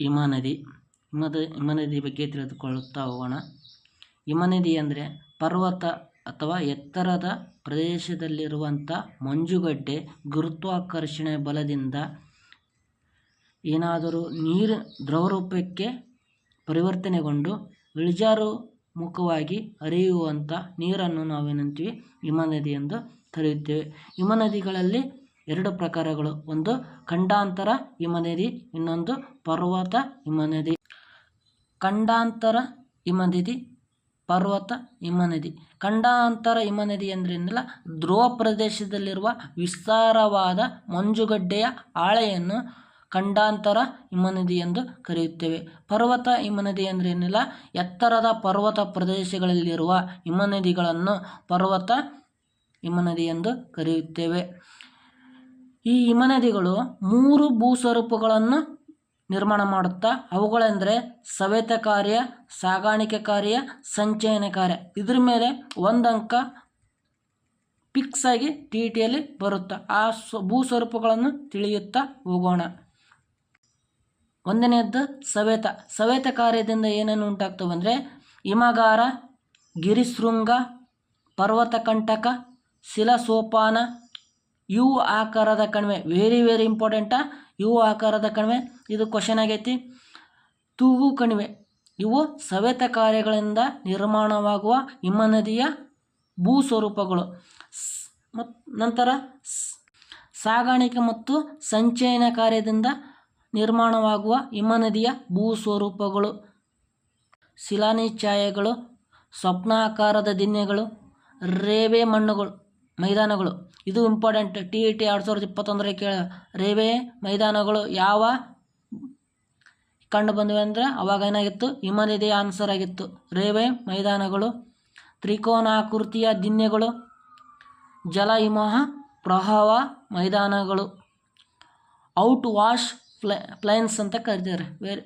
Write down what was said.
ಹಿಮನದಿ. ಹಿಮದ, ಹಿಮನದಿ ಬಗ್ಗೆ ತಿಳಿದುಕೊಳ್ಳುತ್ತಾ ಹೋಗೋಣ. ಹಿಮನದಿ ಅಂದರೆ ಪರ್ವತ ಅಥವಾ ಎತ್ತರದ ಪ್ರದೇಶದಲ್ಲಿರುವಂಥ ಮಂಜುಗಡ್ಡೆ ಗುರುತ್ವಾಕರ್ಷಣೆ ಬಲದಿಂದ ಏನಾದರೂ ನೀರು ದ್ರವರೂಪಕ್ಕೆ ಪರಿವರ್ತನೆಗೊಂಡು ಇಳಿಜಾರು ಮುಖವಾಗಿ ಹರಿಯುವಂಥ ನೀರನ್ನು ನಾವೇನಂತೀವಿ? ಹಿಮನದಿ ಎಂದು ಕರೆಯುತ್ತೇವೆ. ಹಿಮನದಿಗಳಲ್ಲಿ ಎರಡು ಪ್ರಕಾರಗಳು. ಒಂದು, ಖಂಡಾಂತರ ಹಿಮನದಿ, ಇನ್ನೊಂದು, ಪರ್ವತ ಹಿಮನದಿ. ಖಂಡಾಂತರ ಹಿಮನದಿ, ಪರ್ವತ ಹಿಮನದಿ. ಖಂಡಾಂತರ ಹಿಮನದಿ ಅಂದ್ರೇನಿಲ್ಲ, ಧ್ರುವ ಪ್ರದೇಶದಲ್ಲಿರುವ ವಿಸ್ತಾರವಾದ ಮಂಜುಗಡ್ಡೆಯ ಆಳೆಯನ್ನು ಖಂಡಾಂತರ ಹಿಮನದಿ ಎಂದು ಕರೆಯುತ್ತೇವೆ. ಪರ್ವತ ಹಿಮನದಿ ಅಂದ್ರೇನಿಲ್ಲ, ಎತ್ತರದ ಪರ್ವತ ಪ್ರದೇಶಗಳಲ್ಲಿರುವ ಹಿಮನದಿಗಳನ್ನು ಪರ್ವತ ಹಿಮನದಿ ಎಂದು ಕರೆಯುತ್ತೇವೆ. ಈ ಹಿಮನದಿಗಳು ಮೂರು ಭೂಸ್ವರೂಪಗಳನ್ನು ನಿರ್ಮಾಣ ಮಾಡುತ್ತಾ, ಅವುಗಳೆಂದರೆ ಸವೆತ ಕಾರ್ಯ, ಸಾಗಾಣಿಕೆ ಕಾರ್ಯ, ಸಂಚಯನ ಕಾರ್ಯ. ಇದ್ರ ಮೇಲೆ ಒಂದು ಅಂಕ ಫಿಕ್ಸ್ ಆಗಿ ಟಿ ಟಿಯಲ್ಲಿ ಬರುತ್ತೆ, ಆ ಸ್ವ, ಭೂಸ್ವರೂಪಗಳನ್ನು ತಿಳಿಯುತ್ತಾ ಹೋಗೋಣ. ಒಂದನೆಯದ್ದು ಸವೆತ. ಸವೆತ ಕಾರ್ಯದಿಂದ ಏನೇನು ಉಂಟಾಗ್ತವೆ ಅಂದರೆ, ಹಿಮಗಾರ, ಗಿರಿಶೃಂಗ ಪರ್ವತಕಂಟಕ ಶಿಲಸೋಪಾನ ಯು ಆಕಾರದ ಕಣಿವೆ ವೆರಿ ವೆರಿ ಇಂಪಾರ್ಟೆಂಟ ಯು ಆಕಾರದ ಕಣಿವೆ, ಇದು ಕ್ವಶನ್ ಆಗೈತಿ. ತೂಗು ಕಣಿವೆ, ಇವು ಸವೆತ ಕಾರ್ಯಗಳಿಂದ ನಿರ್ಮಾಣವಾಗುವ ಹಿಮನದಿಯ ಭೂ ಸ್ವರೂಪಗಳು ಮತ್ತು ನಂತರ ಸಾಗಾಣಿಕೆ ಮತ್ತು ಸಂಚಯನ ಕಾರ್ಯದಿಂದ ನಿರ್ಮಾಣವಾಗುವ ಹಿಮನದಿಯ ಭೂ ಸ್ವರೂಪಗಳು ಶಿಲಾನಿಚ್ಛಾಯಗಳು, ಸ್ವಪ್ನಾಕಾರದ ದಿನ್ಯಗಳು ರೇವೆ ಮಣ್ಣುಗಳು. ಮೈದಾನಗಳು. ಇದು ಇಂಪಾರ್ಟೆಂಟ್ ಟಿ ಇ ಟಿ ಎರಡು ಸಾವಿರದ ಇಪ್ಪತ್ತೊಂದರ ಕೇಳ, ರೇವೆ, ಮೈದಾನಗಳು ಯಾವ ಕಂಡು ಬಂದಿವೆ ಅಂದರೆ ಅವಾಗ ಏನಾಗಿತ್ತು? ಹಿಮನಿಧಿ ಆನ್ಸರ್ ಆಗಿತ್ತು. ರೇವೆ, ಮೈದಾನಗಳು, ತ್ರಿಕೋನಾಕೃತಿಯ ದಿನ್ಯಗಳು ಜಲಹಿಮಹ, ಪ್ರವಾಹ, ಮೈದಾನಗಳು ಔಟ್ ವಾಶ್ ಪ್ಲೈ ಪ್ಲೈನ್ಸ್ ಅಂತ ಕರೀತಾರೆ. ವೇರ್